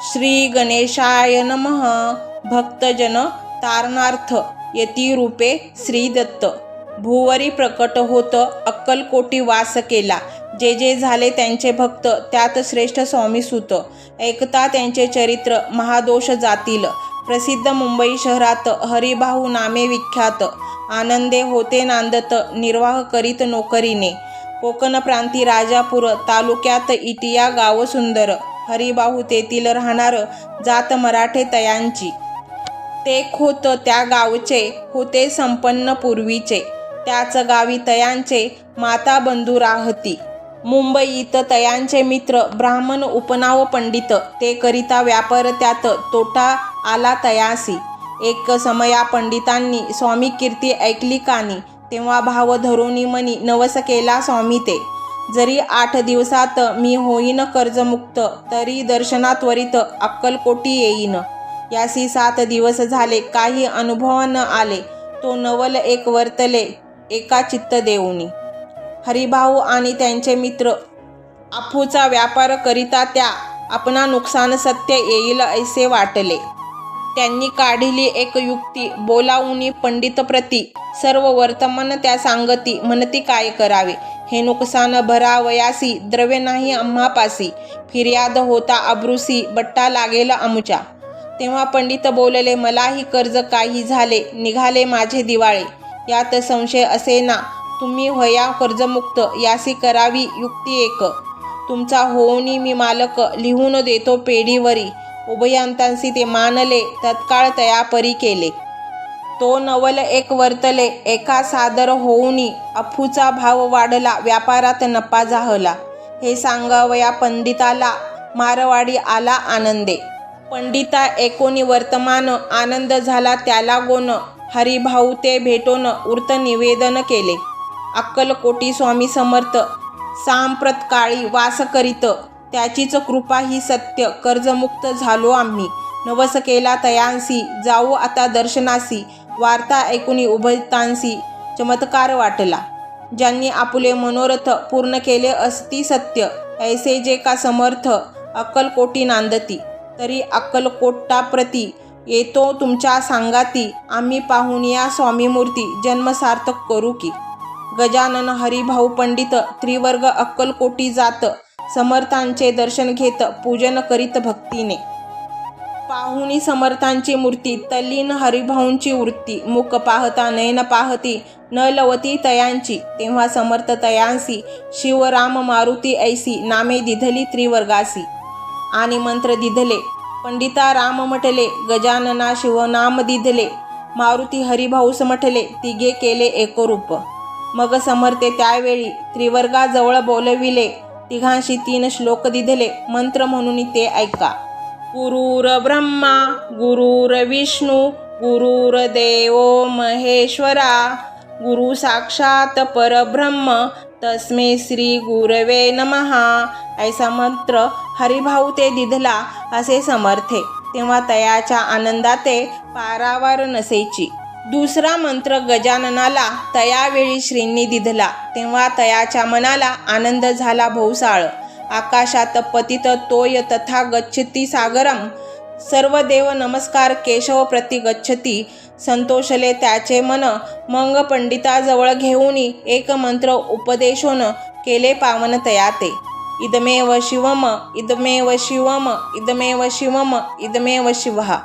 श्री गणेशाय नम. भक्तजन तारणार्थ यती रूपे श्री दत्त. भुवरी प्रकट होत अक्कलकोटी वास केला. जे जे झाले त्यांचे भक्त त्यात श्रेष्ठ स्वामी सुत. ऐकता त्यांचे चरित्र महादोष जातील. प्रसिद्ध मुंबई शहरात हरिभाऊ नामे विख्यात. आनंदे होते नांदत निर्वाह करीत नोकरीने. कोकण प्रांती राजापूर तालुक्यात इटिया गाव सुंदर. हरिबाहू तेथील राहणार जात मराठे तयांची. ते खोत त्या गावचे होते संपन्न पूर्वीचे. त्याच गावी तयांचे माता बंधू राहती. मुंबईत तयांचे मित्र ब्राह्मण उपनाव पंडित. ते करिता व्यापार त्यात तोटा आला तयासी. एक समया पंडितांनी स्वामी कीर्ती ऐकली कानी. तेव्हा भाव धरुणी मनी नवस केला स्वामी ते. जरी आठ दिवसात मी होईन कर्जमुक्त तरी दर्शना त्वरित अक्कलकोटी येईन. यासी सात दिवस झाले काही अनुभव न आले तो नवल एक वर्तले एका चित्त देऊनी. हरिभाऊ आणि त्यांचे मित्र आफूचा व्यापार करिता त्या आपणा नुकसान सत्य येईल ऐसे वाटले. त्यांनी काढिली एक युक्ती बोलावूनी पंडित प्रती सर्व वर्तमान त्या सांगती म्हणती काय करावे? हे नुकसान भरावयासी द्रव्य नाही आम्हापासी. फिर्याद होता अब्रुसी बट्टा लागेल आमुच्या. तेव्हा पंडित बोलले मलाही कर्ज काही झाले निघाले माझे दिवाळे. यात संशय असे ना तुम्ही होया कर्जमुक्त यासी करावी युक्ती एक. तुमचा होऊनी मी मालक लिहून देतो पेढीवरी. उभयांतांसी ते मानले तत्काळ तयापरी केले. तो नवल एक वर्तले एका सादर होऊनी अफूचा भाव वाढला व्यापारात नफा झाला. हे सांगावया पंडिताला मारवाडी आला आनंदे. पंडिता एकोणी वर्तमान आनंद झाला त्याला गोन हरिभाऊ ते भेटोन उर्त निवेदन केले. अक्कलकोटी स्वामी समर्थ सांप्रत काळी वास करीत त्याचीच कृपा ही सत्य कर्जमुक्त झालो आम्ही. नवस केला तयांसी जाऊ आता दर्शनासी वार्ता ऐकुनी उभयतांसी चमत्कार वाटला. ज्यांनी आपले मनोरथ पूर्ण केले असती सत्य ऐसे जे का समर्थ अक्कलकोटी नांदती. तरी अक्कलकोटाप्रती येतो तुमच्या सांगाती आम्ही पाहून या स्वामी मूर्ती जन्मसार्थक करू की. गजानन हरिभाऊ पंडित त्रिवर्ग अक्कलकोटी जात समर्थांचे दर्शन घेत पूजन करीत भक्तीने. पाहुणी समर्थांची मूर्ती तल्लीन हरिभाऊंची वृत्ती मुख पाहता नयन पाहती न लवती तयांची तेव्हा समर्थ तयांसी शिवराम मारुती ऐसी नामे दिधली त्रिवर्गासी. आणि मंत्र दिधले पंडिता राम म्हटले गजानना शिवनाम दिधले मारुती हरिभाऊस म्हटले तिघे केले एकरूप. मग समर्थे त्यावेळी त्रिवर्गाजवळ बोलविले तिघांशी तीन श्लोक दिधले. मंत्र म्हणून ते ऐका. गुरुर ब्रह्मा गुरुर विष्णू गुरुर देवो महेश्वरा गुरु साक्षात परब्रह्म तस्मे श्री गुरवे नमहा. ऐसा मंत्र हरिभाऊ ते दिधला असे समर्थे. तेव्हा तयाच्या आनंदाते पारावार नसेची दुसरा मंत्र गजाननाला तयावेळी श्रींनी दिधला. तेव्हा तयाच्या मनाला आनंद झाला भोवसाळ. आकाशात पतित तोय तथा गच्छती सागरम. सर्व देव नमस्कार केशव प्रति गच्छती. संतोषले त्याचे मन मंग पंडिताजवळ घेऊनी एक मंत्र उपदेशोन केले पावन तयाते. इदमेव शिवम इदमेव शिवम इदमेव शिवम इदमेव शिवहा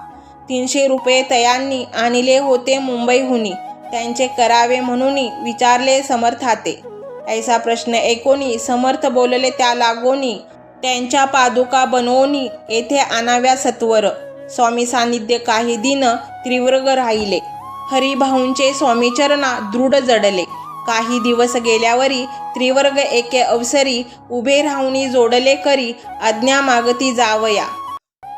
तीनशे रुपये तयांनी आणले होते मुंबईहुनी त्यांचे करावे म्हणूनही विचारले समर्थाते ऐसा प्रश्न ऐकोनी समर्थ बोलले त्या लागोनी त्यांच्या पादुका बनवोनी येथे आणाव्या सत्वर. स्वामी सानिध्य काही दिन तीव्रग राहिले. हरिभाऊंचे स्वामीचरणा दृढ जडले. काही दिवस गेल्यावरी त्रिवर्ग एके अवसरी उभे राहुनी जोडले करी आज्ञा मागती जावया.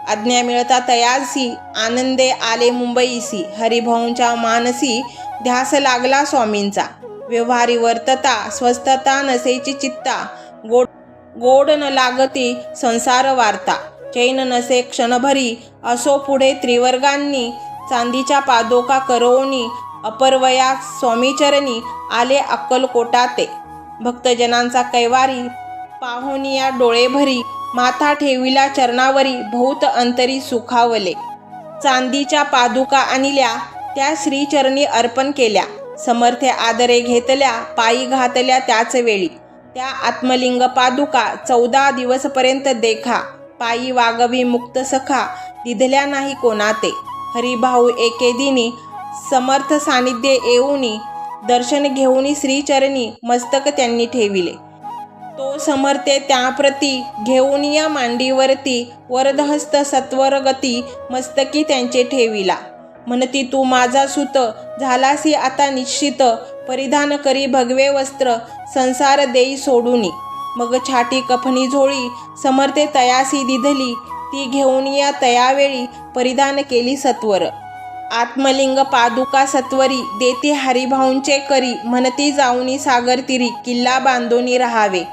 आज्ञा मिळता तयासी आनंदे आले मुंबईसी हरिभाऊंच्या मानसी ध्यास लागला स्वामींचा. व्यवहारी वर्तता स्वस्थता नसेची चित्ता गोड गोड न लागती संसार वार्ता. चैन नसे क्षणभरी असो पुढे त्रिवर्गांनी चांदीच्या पादोका करोनी अपरवया स्वामीचरणी आले अक्कलकोटाते. भक्तजनांचा कैवारी पाहुनिया डोळेभरी माथा ठेविला चरणावरी भूत अंतरी सुखावले. चांदीच्या पादुका आणल्या त्या श्रीचरणी अर्पण केल्या. समर्थे आदरे घेतल्या पायी घातल्या त्याच वेळी. त्या आत्मलिंग पादुका चौदा दिवसपर्यंत देखा. पायी वागवी मुक्त सखा दिधल्या नाही कोणाते. हरिभाऊ एके दिनी समर्थ सानिध्य येऊनी दर्शन घेऊनी श्रीचरणी मस्तक त्यांनी ठेविले. तो समर्थे त्याप्रती घेऊन या मांडीवरती वरदहस्त सत्वरगती मस्तकी त्यांचे ठेविला. म्हणती तू माझा सुत झालासी आता निश्चित परिधान करी भगवे वस्त्र संसार देई सोडूनी. मग छाटी कफनी झोळी समर्थे तयासी दिधली ती घेऊन या तयावेळी परिधान केली सत्वर. आत्मलिंग पादुका सत्वरी देती हरिभाऊंचे करी म्हणती जाऊनी सागर तिरी किल्ला बांधोनी राहावे.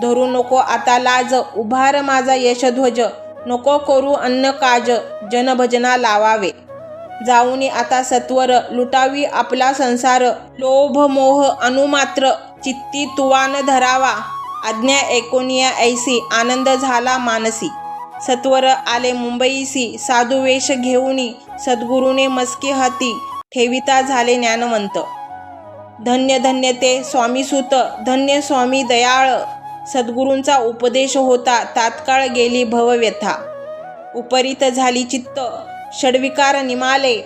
धरू नको आता लाज. उभार माझा यशध्वज. नको करू अन्न काज. जनभजना लावावे. जाऊनी आता सत्वर. लुटावी आपला संसार. लोभ मोह अनुमात्र. चित्ती तुवान धरावा. आज्ञा एकोनिया ऐसी. आनंद झाला मानसी. सत्वर आले मुंबईसी. साधू वेश घेऊनी. सद्गुरूने मस्के हाती. ठेविता झाले ज्ञानवंत. धन्य धन्य ते स्वामीसुत धन्य स्वामी दयाळ. सद्गुरूंचा उपदेश होता तात्काळ गेली भवव्यथा. उपरीत झाली चित्त षडविकार निमाले.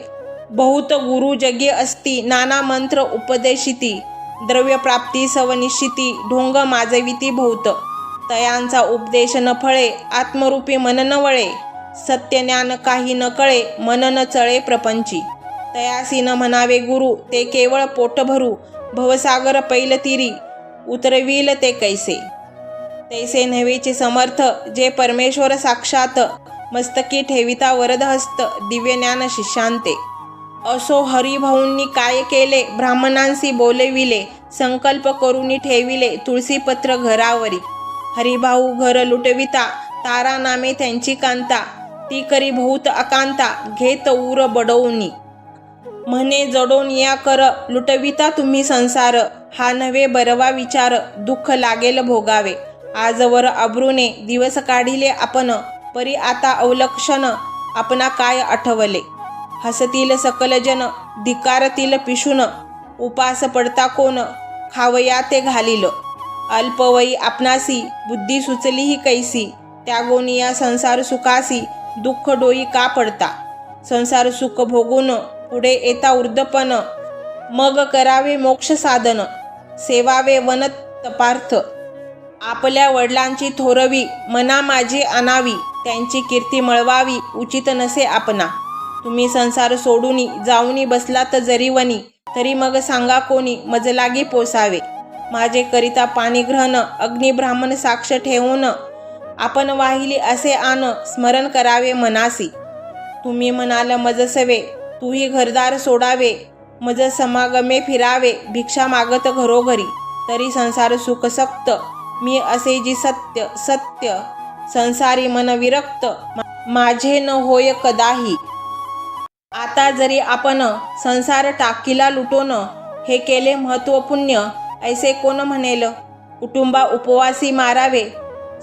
बहुत गुरु जगे असती नाना मंत्र उपदेशिती. द्रव्यप्राप्ती सवनिश्चिती ढोंग माजविती भोवत तयांचा उपदेश न फळे आत्मरूपी मन न वळे. सत्यज्ञान काही न कळे मन न चळे प्रपंची. तयासी न म्हणावे गुरु ते केवळ पोट भरू भवसागर पैलतिरी. उतरवील उतरविल ते कैसे? तैसे नव्हेचे समर्थ जे परमेश्वर साक्षात मस्तकी ठेविता वरदहस्त दिव्य ज्ञान शिष्यांते असो हरिभाऊंनी काय केले ब्राह्मणांशी बोलविले संकल्प करूनी ठेविले तुळशीपत्र घरावरी. हरिभाऊ घर लुटविता तारा नामे त्यांची कांता ती करी भूत अकांता घेत उर बडवूनी. म्हणे जडोन या कर लुटविता तुम्ही संसार हा नव्हे बरवा विचार दुःख लागेल भोगावे. आजवर अब्रूने दिवस काढिले आपण परी आता अवलक्षण आपणा काय आठवले? हसतील सकलजन धिकारतील पिशून उपास पडता कोण खावया ते घालील. अल्पवयी आपणासी बुद्धी सुचली ही कैसी त्यागोनी या संसार सुखासी दुःख डोई का पडता? संसार सुख भोगून पुढे येता वृद्धपण मग करावे मोक्ष साधन सेवावे वन तपार्थ. आपल्या वडिलांची थोरवी मना माझी आणावी त्यांची कीर्ती मळवावी उचित नसे आपणा. तुम्ही संसार सोडूनी जाऊनी बसला तर जरी वनी तरी मग सांगा कोणी मजलागी पोसावे. माझे करिता पाणीग्रहण अग्निब्राह्मण साक्ष ठेवून आपण वाहिली असे आण स्मरण करावे मनासी. तुम्ही म्हणाल मजसवे तूही घरदार सोडावे मज समागमे फिरावे भिक्षा मागत घरोघरी. तरी संसार सुखसक्त मी असे जी सत्य सत्य संसारी मन विरक्त माझे न होय कदाही. आता जरी आपण संसार टाकीला लुटोन हे केले महत्वपुण्य ऐसे कोण म्हणेल? कुटुंबा उपवासी मारावे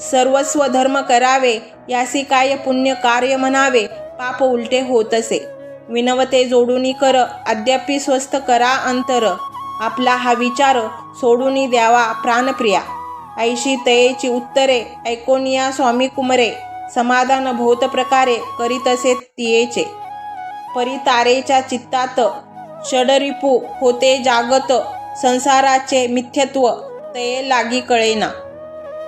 सर्वस्व धर्म करावे यासी काय पुण्य कार्य म्हणावे पाप उलटे होत असे विनवते जोडूनी कर अद्यापि स्वस्थ करा अंतर. आपला हा विचार सोडूनी द्यावा प्राणप्रिया. ऐशी तयेची उत्तरे ऐकोनिया स्वामी कुमरे समाधान भोत प्रकारे करीतसे तियेचे. परितारेच्या चित्तात षडरिपू होते जागत संसाराचे मिथ्यत्व तये लागी कळेना.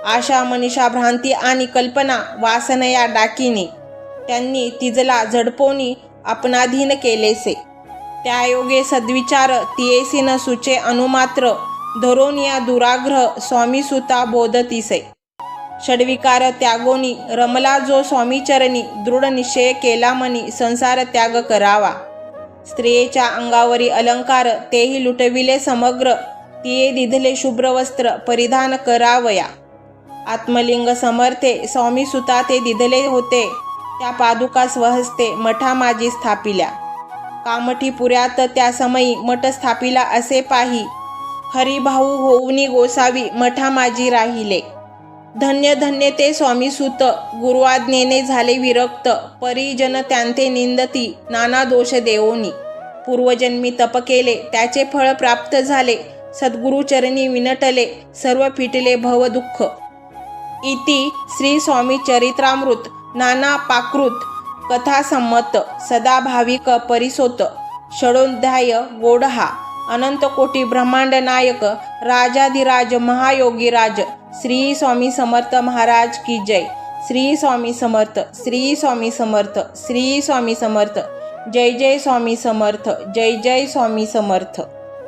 आशा मनीषा भ्रांती आणि कल्पना वासनया डाकीने त्यांनी तिजला झडपोनी आपणाधीन केलेसे. त्यायोगे सद्विचार तियेसी न सुचे अनुमात्र धरोन या दुराग्रह स्वामी सुता बोधतिसे. षडविकार त्यागोनी रमला जो स्वामीचरणी दृढ निश्चय केला मनी संसार त्याग करावा. स्त्रियेच्या अंगावरी अलंकार तेही लुटविले समग्र तिये दिधले शुभ्र वस्त्र परिधान करावया. आत्मलिंग समर्थे स्वामी सुता ते दिधले होते त्या पादुका स्वहस्ते मठा माझी स्थापिल्या. कामठी पुऱ्यात त्या समयी मठ स्थापिला असे पाही हरिभाऊ होऊनी गोसावी मठा माझी राहिले. धन्य धन्य ते स्वामी सुत गुरुआज्ञेने झाले विरक्त परिजन त्यांते निंदती नाना दोष देवोनी. पूर्वजन्मी तप केले त्याचे फळ प्राप्त झाले सद्गुरुचरणी विनटले सर्व फिटले भव दुःख. इति श्री स्वामी चरित्रामृत नाना पाकृत कथा संमत सदा भाविक परिसोत. षडोध्याय गोडहा. अनंत कोटी ब्रह्मांड नायक राजाधिराज महायोगीराज श्री स्वामी समर्थ महाराज की जय. श्री स्वामी समर्थ श्री स्वामी समर्थ श्री स्वामी समर्थ. जय जय स्वामी समर्थ जय जय स्वामी समर्थ.